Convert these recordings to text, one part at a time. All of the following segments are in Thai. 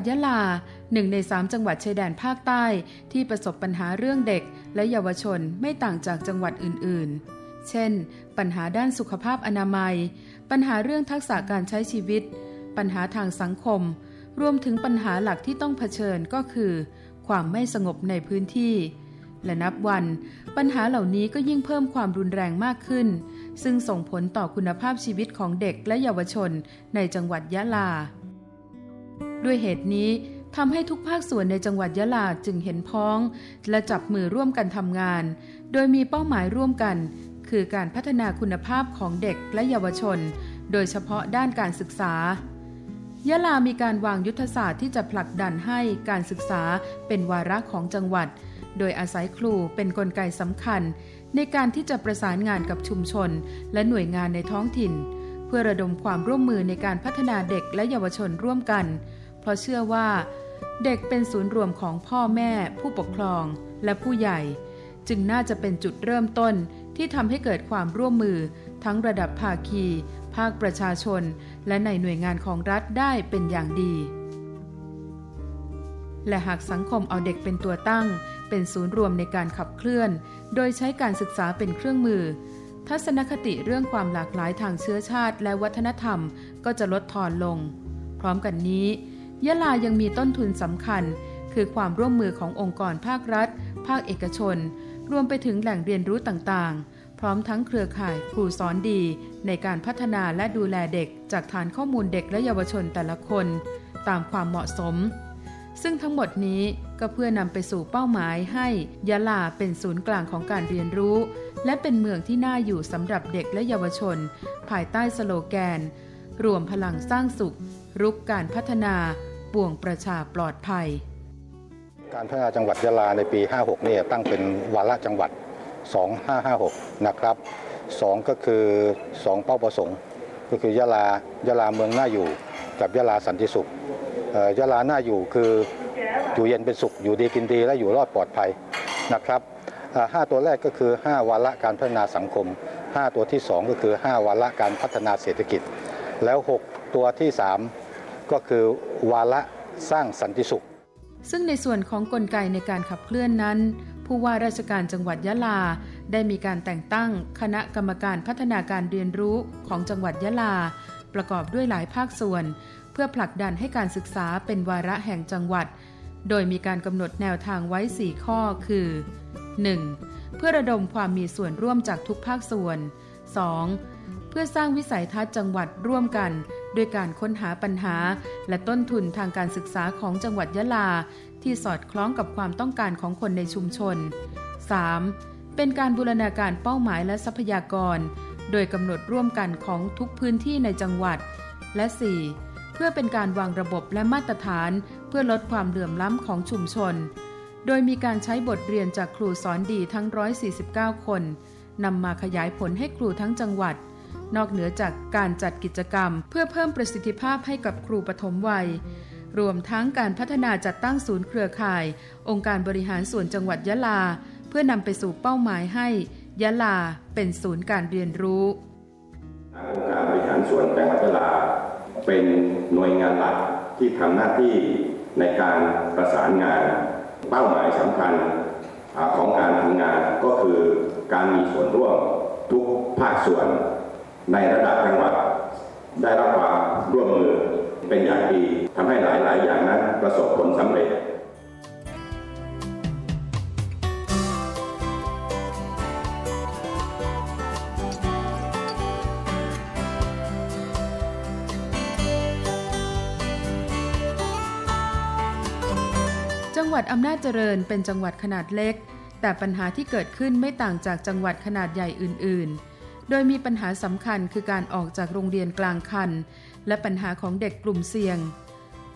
ดยะลาหนึ่งในสามจังหวัดชายแดนภาคใต้ที่ประสบปัญหาเรื่องเด็กและเยาวชนไม่ต่างจากจังหวัดอื่นๆ เช่น ปัญหาด้านสุขภาพอนามัย ปัญหาเรื่องทักษะการใช้ชีวิต ปัญหาทางสังคม รวมถึงปัญหาหลักที่ต้องเผชิญก็คือ ความไม่สงบในพื้นที่ และนับวัน ปัญหาเหล่านี้ก็ยิ่งเพิ่มความรุนแรงมากขึ้น ซึ่งส่งผลต่อคุณภาพชีวิตของเด็กและเยาวชนในจังหวัดยะลา ด้วยเหตุนี้ทำให้ทุกภาคส่วนในจังหวัดยะลาจึงเห็นพ้อง และจับมือร่วมกันทำงาน โดยมีเป้าหมายร่วมกัน คือการพัฒนาคุณภาพของเด็กและเยาวชน โดยเฉพาะด้านการศึกษายะลามีการวางยุทธศาสตร์ที่จะผลักดันให้การศึกษาเป็นวาระของจังหวัด โดยอาศัยครูเป็นนกลไกสำคัญ ในการที่จะประสานงานกับชุมชน และหน่วยงานในท้องถิ่น เพื่อระดมความร่วมมือในการพัฒนาเด็กและเยาวชนร่วมกัน เพราะเชื่อว่า เด็กเป็นศูนย์รวมของพ่อแม่ ผู้ปกครองและผู้ใหญ่ จึงน่าจะเป็นจุดเริ่มต้นที่ทำให้เกิดความร่วมมือ ทั้งระดับภาคี ภาคประชาชน และในหน่วยงานของรัฐได้เป็นอย่างดี และหากสังคมเอาเด็กเป็นตัวตั้ง เป็นศูนย์รวมในการขับเคลื่อน โดยใช้การศึกษาเป็นเครื่องมือ ทัศนคติเรื่องความหลากหลายทางเชื้อชาติ และวัฒนธรรมก็จะลดทอนลง พร้อมกันนี้ ยะลายังมีต้นทุนสำคัญ คือความร่วมมือขององค์กรภาครัฐ ภาคเอกชน รวมไปถึงแหล่งเรียนรู้ต่างๆ พร้อมทั้งเครือข่ายครูสอนดี ในการพัฒนาและดูแลเด็ก จากฐานข้อมูลเด็กและเยาวชนแต่ละคน ตามความเหมาะสม ซึ่งทั้งหมดนี้ก็เพื่อนำไปสู่เป้าหมายให้ยะลาเป็นศูนย์กลางของการเรียนรู้ และเป็นเมืองที่น่าอยู่สำหรับเด็กและเยาวชน ภายใต้สโลแกน รวมพลังสร้างสุข รุกการพัฒนา ปวงประชาปลอดภัย การพัฒนาจังหวัดยะลาในปี 56 เนี่ยตั้งเป็นวาระจังหวัด 2556 นะครับ 2 ก็คือ 2 เป้าประสงค์ ก็คือยะลายะลาเมืองน่าอยู่กับยะลาสันติสุขยะลาน่าอยู่คืออยู่เย็นเป็นสุข อยู่ดีกินดีและอยู่รอดปลอดภัยนะครับอ่าห้าตัวแรกก็คือ 5 วาระการพัฒนาสังคม 5 ตัวที่ 2 ก็คือ 5 วาระการพัฒนาเศรษฐกิจ แล้ว 6 ตัวที่ 3 ก็คือวาระสร้างสันติสุข ซึ่งในส่วนของกลไกในการขับเคลื่อนนั้น ผู้ว่าราชการจังหวัดยะลา ได้มีการแต่งตั้งคณะกรรมการพัฒนาการเรียนรู้ของจังหวัดยะลา ประกอบด้วยหลายภาคส่วน เพื่อผลักดันให้การศึกษาเป็นวาระแห่งจังหวัด โดยมีการกำหนดแนวทางไว้ 4 ข้อคือ 1. เพื่อระดมความมีส่วนร่วมจากทุกภาคส่วน 2. เพื่อสร้างวิสัยทัศน์จังหวัดร่วมกัน ด้วยการค้นหาปัญหา และต้นทุนทางการศึกษาของจังหวัดยะลา ที่สอดคล้องกับความต้องการของคนในชุมชน 3. เป็นการบูรณาการเป้าหมายและทรัพยากร โดยกำหนดร่วมกันของทุกพื้นที่ในจังหวัด และ 4. เพื่อเป็นการวางระบบและมาตรฐาน เพื่อลดความเหลื่อมล้ำของชุมชน โดยมีการใช้บทเรียนจากครูสอนดีทั้ง 149 คนนำมาขยายผลให้ครูทั้งจังหวัด นอกเหนือจากการจัดกิจกรรม เพื่อเพิ่มประสิทธิภาพให้กับครูปฐมวัย รวมทั้งการพัฒนาจัดตั้งศูนย์เครือข่าย องค์การบริหารส่วนจังหวัดยะลา เพื่อนำไปสู่เป้าหมายให้ ยะลาเป็นศูนย์การเรียนรู้องค์การบริหารส่วนจังหวัดยะลา เป็นหน่วยงานหลักที่ทำหน้าที่ในการประสานงาน เป้าหมายสำคัญของการทำงานก็คือการมีส่วนร่วมทุกภาคส่วน ในระดับจังหวัด ได้รับความร่วมมือเป็นอย่างดีทำให้หลาย ๆ อย่างนั้นประสบผลสำเร็จจังหวัดอำนาจเจริญเป็นจังหวัดขนาดเล็ก แต่ปัญหาที่เกิดขึ้นไม่ต่างจากจังหวัดขนาดใหญ่อื่น ๆ โดยมีปัญหาสำคัญคือการออกจากโรงเรียนกลางคัน และปัญหาของเด็กกลุ่มเสี่ยง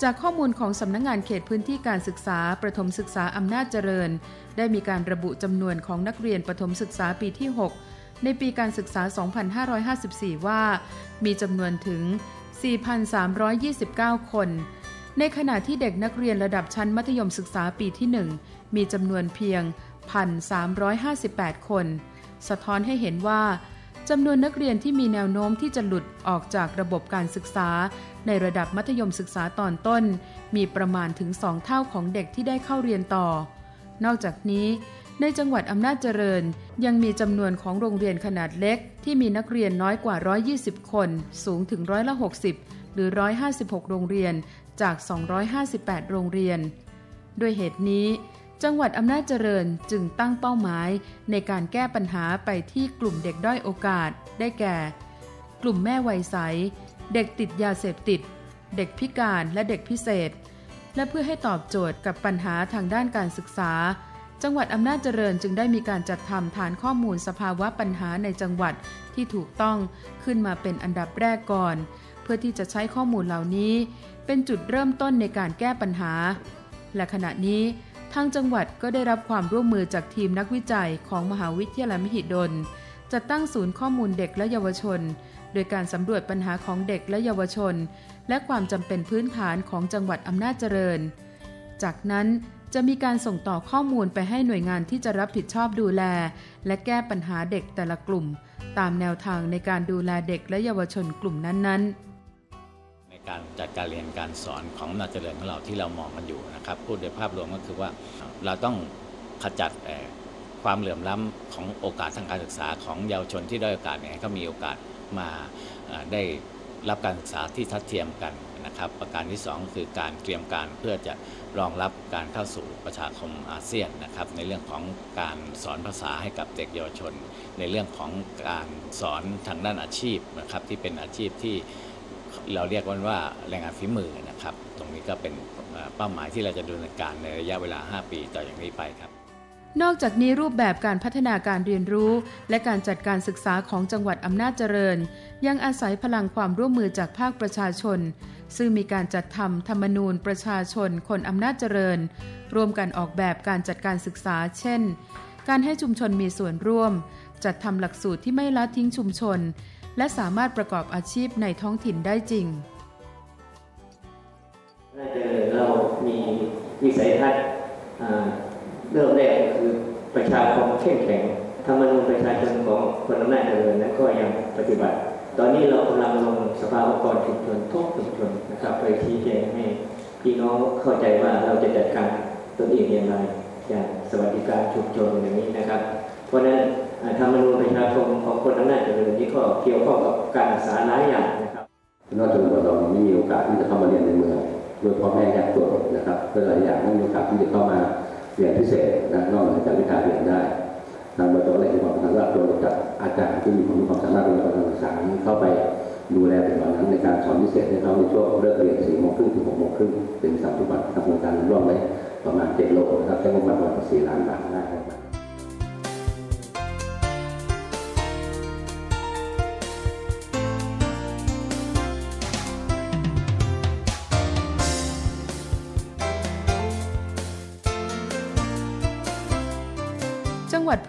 จากข้อมูลของสำนักงงานเขตพื้นที่การศึกษาประถมศึกษาอำนาจเจริญ ได้มีการระบุจำนวนของนักเรียนประถมศึกษาปีที่ 6 ในปีการศึกษา 2554 ว่า มีจำนวนถึง 4,329 คน ในขณะที่เด็กนักเรียนระดับชั้นมัธยมศึกษาปีที่ 1 มีจำนวนเพียง 1,358 คน สะท้อนให้เห็นว่า จำนวนนักเรียนที่มีแนวโน้มที่จะหลุดออกจากระบบการศึกษา ในระดับมัธยมศึกษาตอนต้น มีประมาณถึงสองเท่าของเด็กที่ได้เข้าเรียนต่อ นอกจากนี้ ในจังหวัดอำนาจเจริญ ยังมีจำนวนของโรงเรียนขนาดเล็ก ที่มีนักเรียนน้อยกว่า 120 คน สูงถึงร้อยละ 60 หรือ 156 โรงเรียนจาก 258 โรงเรียน ด้วยเหตุนี้ จังหวัดอำนาจเจริญจึงตั้งเป้าหมายในการแก้ปัญหาไปที่กลุ่มเด็กด้อยโอกาส ได้แก่ กลุ่มแม่วัยใส เด็กติดยาเสพติด เด็กพิการและเด็กพิเศษ และเพื่อให้ตอบโจทย์กับปัญหาทางด้านการศึกษา จังหวัดอำนาจเจริญจึงได้มีการจัดทำฐานข้อมูลสภาวะปัญหาในจังหวัดที่ถูกต้องขึ้นมาเป็นอันดับแรกก่อน เพื่อที่จะใช้ข้อมูลเหล่านี้ เป็นจุดเริ่มต้นในการแก้ปัญหา และขณะนี้ ทางจังหวัดก็ได้รับความร่วมมือจากทีมนักวิจัยของมหาวิทยาลัยมหิดล จัดตั้งศูนย์ข้อมูลเด็กและเยาวชน โดยการสำรวจปัญหาของเด็กและเยาวชน และความจำเป็นพื้นฐานของจังหวัดอำนาจเจริญ จากนั้นจะมีการส่งต่อข้อมูลไปให้หน่วยงานที่จะรับผิดชอบดูแล และแก้ปัญหาเด็กแต่ละกลุ่ม ตามแนวทางในการดูแลเด็กและเยาวชนกลุ่มนั้นๆ การจัดการเรียนการสอนของอำนาจเจริญของเราที่เรามองกันอยู่นะครับพูดโดยภาพรวมก็คือว่าเราต้องขจัดความเหลื่อมล้ำของโอกาสทางการศึกษาของเยาวชนที่ด้อยโอกาสเนี่ยก็มีโอกาสมาได้รับการศึกษาที่ทัดเทียมกันนะครับ ประการที่ 2 คือการเตรียมการเพื่อจะรองรับการเข้าสู่ประชาคมอาเซียนนะครับ ในเรื่องของการสอนภาษาให้กับเด็กเยาวชน ในเรื่องของการสอนทางด้านอาชีพนะครับที่เป็นอาชีพที่ เราเรียกว่าแรงงานฝีมือนะครับ ตรงนี้ก็เป็นเป้าหมายที่เราจะดำเนินการในระยะเวลา 5 ปีต่ออย่างนี้ไปครับนอกจากนี้รูปแบบการพัฒนาการเรียนรู้ และการจัดการศึกษาของจังหวัดอำนาจเจริญ ยังอาศัยพลังความร่วมมือจากภาคประชาชน ซึ่งมีการจัดทำธรรมนูญประชาชนคนอำนาจเจริญ ร่วมกันออกแบบการจัดการศึกษา เช่น การให้ชุมชนมีส่วนร่วม จัดทำหลักสูตรที่ไม่ละทิ้งชุมชน และสามารถประกอบอาชีพในท้องถิ่นได้จริงน่าจะเรามีวิสัยทัศน์เริ่มแรกก็คือประชาคมเข้มแข็งธรรมนูญประชาชนของคนอำนาจเจริญนั้นก็ยังปฏิบัติ ตอนนี้เรากำลังลงสภาองค์กรชุมชนทุกชุมชนนะครับไปชี้แจงให้พี่น้องเข้าใจว่าเราจะจัดการตนเองอย่างไรอย่างสวัสดิการชุมชนอย่างนี้นะครับ เพราะฉะนั้น ธรรมนูญประชาชนของคนอำนาจเจริญนี้ก็เกี่ยวข้องกับการศึกษาหลายอย่างนะครับนอกจากนี้เราไม่มีโอกาสที่จะเข้ามาเรียนในเมืองโดยพ่อแม่ยากจนนะครับก็หลายอย่างไม่มีโอกาสที่จะเข้ามาเรียนพิเศษนะนอกจากวิชาเรียนได้ทางบริษัทเลยความสามารถตัวจัดอาจารย์ที่มีความรู้ความสามารถในการศึกษาเข้าไปดูแลเป็นวันนั้นในการสอนพิเศษให้เขาในช่วงเลิกเรียนสี่โมงครึ่งถึงหกโมงครึ่งเป็นสามทุกวันทำโครงการร่วมไว้ประมาณเจ็ดโลนะครับใช้งบประมาณสี่ล้านบาทได้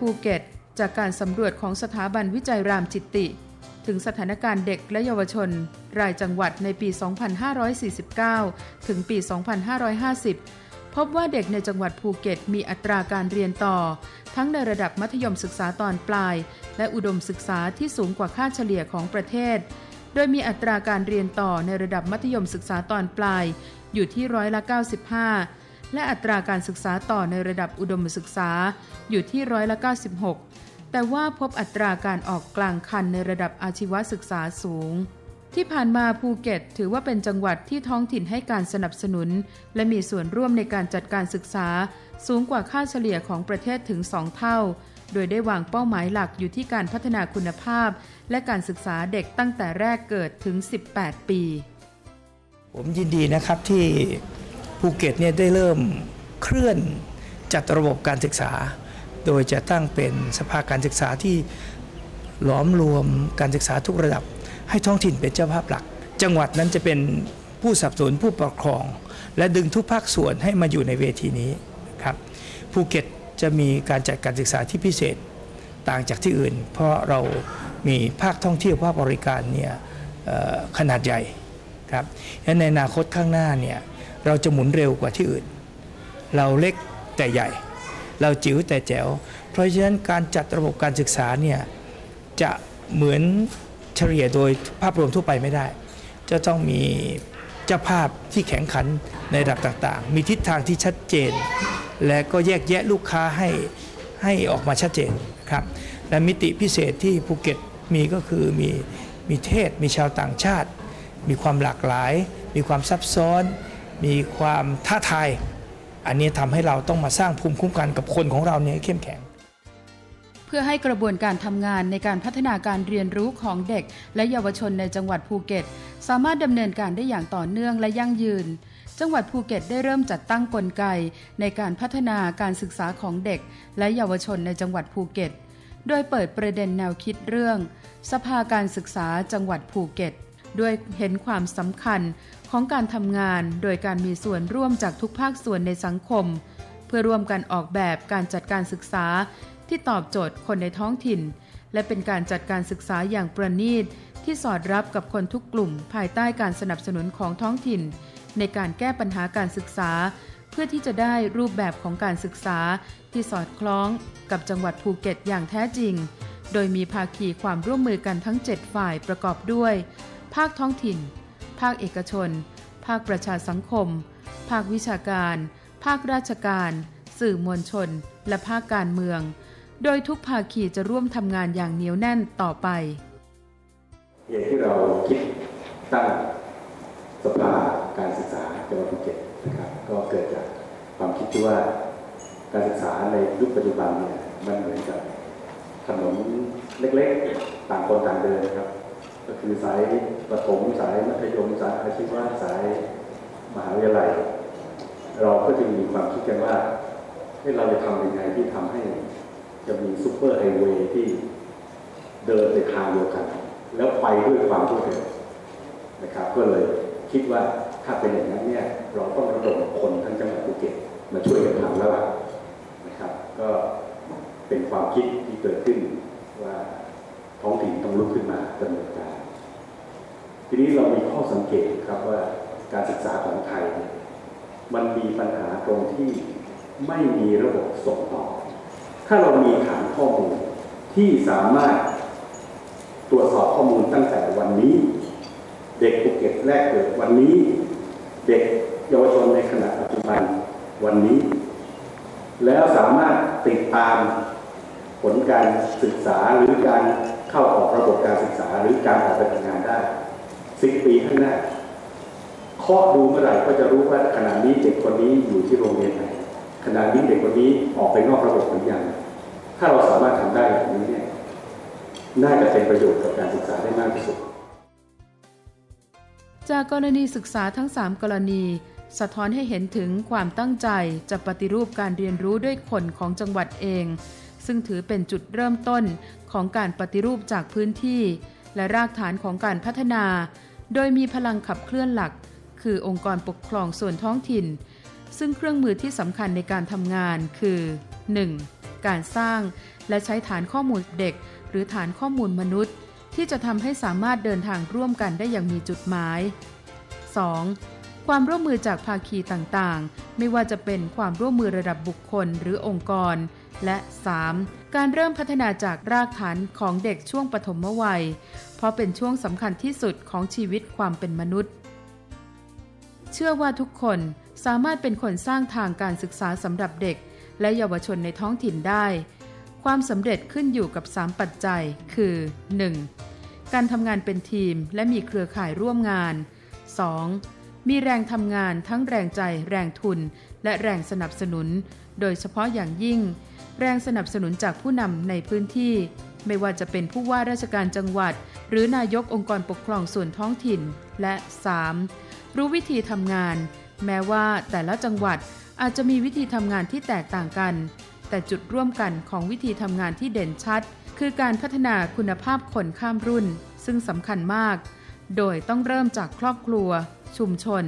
ภูเก็ต จากการสำรวจของสถาบันวิจัยรามจิตติ ถึงสถานการณ์เด็กและเยาวชน รายจังหวัดในปี 2549 ถึงปี 2550 พบว่าเด็กในจังหวัดภูเก็ต มีอัตราการเรียนต่อ ทั้งในระดับมัธยมศึกษาตอนปลาย และอุดมศึกษาที่สูงกว่าค่าเฉลี่ยของประเทศ โดยมีอัตราการเรียนต่อในระดับมัธยมศึกษาตอนปลาย อยู่ที่ร้อยละ 95 และอัตราการศึกษาต่อในระดับอุดมศึกษาอยู่ที่ร้อยละ 96 แต่ว่าพบอัตราการออกกลางคันในระดับอาชีวศึกษาสูง ที่ผ่านมาภูเก็ต ถือว่าเป็นจังหวัดที่ท้องถิ่นให้การสนับสนุน และมีส่วนร่วมในการจัดการศึกษา สูงกว่าค่าเฉลี่ยของประเทศถึง 2 เท่า โดยได้วางเป้าหมายหลักอยู่ที่การพัฒนาคุณภาพ และการศึกษาเด็กตั้งแต่แรกเกิดถึง 18 ปี ผมยินดีนะครับที่ ภูเก็ตเนี่ยได้เริ่มเคลื่อนจัดระบบการศึกษา โดยจะตั้งเป็นสภาการศึกษาที่หลอมรวมการศึกษาทุกระดับ ให้ท้องถิ่นเป็นเจ้าภาพหลัก จังหวัดนั้นจะเป็นผู้สับสนผู้ปกครอง และดึงทุกภาคส่วนให้มาอยู่ในเวทีนี้ครับภูเก็ตจะมีการจัดการศึกษาที่พิเศษต่างจากที่อื่น เพราะเรามีภาคท่องเที่ยวภาคบริการเนี่ยขนาดใหญ่ครับและในอนาคตข้างหน้าเนี่ย เราจะหมุนเร็วกว่าที่อื่น เราเล็กแต่ใหญ่ เราจิ๋วแต่แจ๋ว เพราะฉะนั้นการจัดระบบการศึกษาเนี่ยจะเหมือนเฉลี่ยโดยภาพรวมทั่วไปไม่ได้ จะต้องมีเจ้าภาพที่แข็งขันในระดับต่างๆ มีทิศทางที่ชัดเจน และก็แยกแยะลูกค้าให้ให้ออกมาชัดเจนครับ และมิติพิเศษที่ภูเก็ตมีก็คือมีมีเทศ มีชาวต่างชาติ มีความหลากหลาย มีความซับซ้อน มีความท้าทาย อันนี้ทำให้เราต้องมาสร้างภูมิคุ้มกันกับคนของเราเนี่ยเข้มแข็ง เพื่อให้กระบวนการทำงานในการพัฒนาการเรียนรู้ของเด็ก และเยาวชนในจังหวัดภูเก็ต สามารถดำเนินการได้อย่างต่อเนื่องและยั่งยืนจังหวัดภูเก็ตได้เริ่มจัดตั้งกลไก ในการพัฒนาการศึกษาของเด็ก และเยาวชนในจังหวัดภูเก็ต โดยเปิดประเด็นแนวคิดเรื่อง สภาการศึกษาจังหวัดภูเก็ต ด้วยเห็นความสำคัญ ของการทำงานโดยการมีส่วนร่วมจากทุกภาคส่วนในสังคม เพื่อร่วมกันออกแบบการจัดการศึกษาที่ตอบโจทย์คนในท้องถิ่น และเป็นการจัดการศึกษาอย่างประณีตที่สอดรับกับคนทุกกลุ่ม ภายใต้การสนับสนุนของท้องถิ่น ในการแก้ปัญหาการศึกษา เพื่อที่จะได้รูปแบบของการศึกษาที่สอดคล้องกับจังหวัดภูเก็ตอย่างแท้จริง โดยมีภาคีความร่วมมือกันทั้ง 7 ฝ่ายประกอบด้วย ภาคท้องถิ่น ภาคเอกชน ภาคประชาสังคม ภาควิชาการ ภาคราชการ สื่อมวลชน และภาคการเมือง โดยทุกภาคีจะร่วมทำงานอย่างเหนียวแน่นต่อไปเหตุที่เราคิดตั้งสภาการศึกษาจังหวัดภูเก็ตนะครับก็เกิดจากความคิดที่ว่าการศึกษาในยุคปัจจุบันเนี่ยมันเหมือนกับถนนเล็กๆ ต่างคนต่างเดินนะครับ ก็คือสายประถมสายมัธยมสายอาชีวะสายมหาวิทยาลัย เราก็จะมีความคิดกันว่าให้เราจะทำยังไงที่ทำให้จะมีซูเปอร์ไฮเวย์ที่เดินในทางเดียวกัน แล้วไปด้วยความรวดเร็วนะครับก็เลยคิดว่าถ้าเป็นอย่างนั้นเนี่ยเราต้องระดมคนทั้งจังหวัดภูเก็ตมาช่วยกันทำแล้วล่ะนะครับ ก็เป็นความคิดที่เกิดขึ้นว่า ท้องถิ่นต้องลุกขึ้นมาดำเนินการ ทีนี้เรามีข้อสังเกตครับว่าการศึกษาของไทยเนี่ยมันมีปัญหาตรงที่ไม่มีระบบส่งต่อ ถ้าเรามีฐานข้อมูลที่สามารถตรวจสอบข้อมูลตั้งแต่วันนี้ เด็กภูเก็ตแรกเกิดวันนี้ เด็กเยาวชนในขณะปัจจุบันวันนี้ แล้วสามารถติดตามผลการศึกษาหรือการ เข้าออกระบบการศึกษาหรือการออกไปทำงานได้สิบปีข้างหน้าเคาะดูเมื่อไหร่ก็จะรู้ว่าขณะนี้เด็กคนนี้อยู่ที่โรงเรียนไหนขณะนี้เด็กคนนี้ออกไปนอกระบบหรือยังถ้าเราสามารถทำได้แบบนี้เนี่ยน่าจะเป็นประโยชน์กับการศึกษาได้มากที่สุด จากกรณีศึกษาทั้ง 3 กรณี สะท้อนให้เห็นถึงความตั้งใจจะปฏิรูปการเรียนรู้ด้วยคนของจังหวัดเอง ซึ่งถือเป็นจุดเริ่มต้น ของการปฏิรูปจากพื้นที่ และรากฐานของการพัฒนา โดยมีพลังขับเคลื่อนหลัก คือองค์กรปกครองส่วนท้องถิ่น ซึ่งเครื่องมือที่สำคัญในการทำงานคือ 1. การสร้างและใช้ฐานข้อมูลเด็ก หรือฐานข้อมูลมนุษย์ ที่จะทำให้สามารถเดินทางร่วมกันได้อย่างมีจุดหมาย 2. ความร่วมมือจากภาคีต่างๆ ไม่ว่าจะเป็นความร่วมมือระดับบุคคลหรือองค์กร และ 3. การเริ่มพัฒนาจากรากฐานของเด็กช่วงปฐมวัย เพราะเป็นช่วงสำคัญที่สุดของชีวิตความเป็นมนุษย์ เชื่อว่าทุกคนสามารถเป็นคนสร้างทางการศึกษาสำหรับเด็ก และเยาวชนในท้องถิ่นได้ ความสำเร็จขึ้นอยู่กับ 3 ปัจจัย คือ 1. การทำงานเป็นทีมและมีเครือข่ายร่วมงาน 2. มีแรงทำงานทั้งแรงใจ แรงทุน และแรงสนับสนุน โดยเฉพาะอย่างยิ่ง แรงสนับสนุนจากผู้นำในพื้นที่ ไม่ว่าจะเป็นผู้ว่าราชการจังหวัด หรือนายกองค์กรปกครองส่วนท้องถิ่น และ 3. รู้วิธีทำงาน แม้ว่าแต่ละจังหวัดอาจจะมีวิธีทำงานที่แตกต่างกัน แต่จุดร่วมกันของวิธีทำงานที่เด่นชัด คือการพัฒนาคุณภาพคนข้ามรุ่น ซึ่งสำคัญมาก โดยต้องเริ่มจากครอบครัว ชุมชน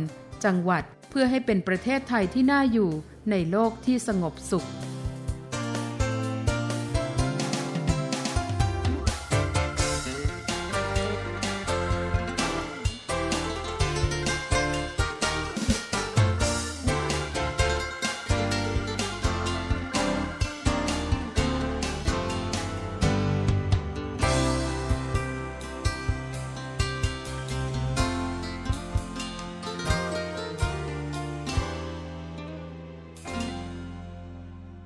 จังหวัด เพื่อให้เป็นประเทศไทยที่น่าอยู่ในโลกที่สงบสุข